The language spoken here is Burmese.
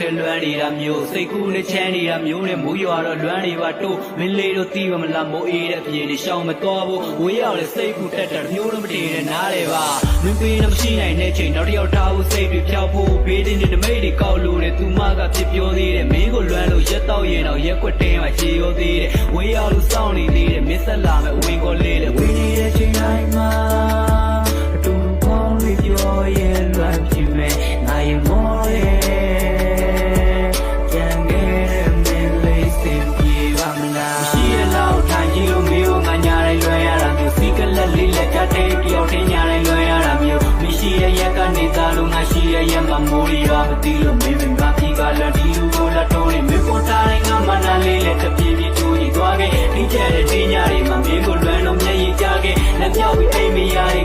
တဲ့လွမ်းနေတာမျိုးစိတ်ကူးနဲ့ချမ်းနေတာမျိုးနဲ့မိုးရွာတော့လွမ်းနေပါတို့မင်းလေးတို့တီးပါမလားမိုးအေးတဲ့အပြေနဲ့ရှောင်မတော်ဘူးဝေးရောက်လေစိတ်ကူးတက်တာမျိုးတော့မတည်နဲ့နားလေပါမင်းပေးနေမရှိနိုင်တဲ့ချိန်နောက်တစ်ယောက်ထားဖို့စိတ်တွေဖြောက်ဖို့ဘေးတင်တဲ့မိတ်တွေကောက်လို့တဲ့သူမကဖြစ်ပြောသေးတယ်မင်းကိုလွမ်းလို့ရက်တော့ရင်တော့ရက်ွက်တင်းမှာခြေရောသေးတယ်ဝေးရောက်လို့စောင့်နေသေးတယ်မင်းဆက်လာ တဲ့ဖြတ်တဲ့တယောက်ထင်းညာတိုင်းလွှဲရတာမျိုးမရှိရရက်ကနေသားလို့ငါရှိရရက်မှာမိုးရီရောမသိလို့မင်းမင်းကဒီကလာဒီလူကိုလာတော့နေမေပေါ်တာတိုင်းငါမနာလေးလက်တပြေးပြေးတူညီသွားခဲ့ဒီကျတဲ့ဒီညာတွေမှာမင်းကိုလွမ်းလို့မျက်ရည်ကျခဲ့လက်ပြောက်ပြီးအိမ်မရတဲ့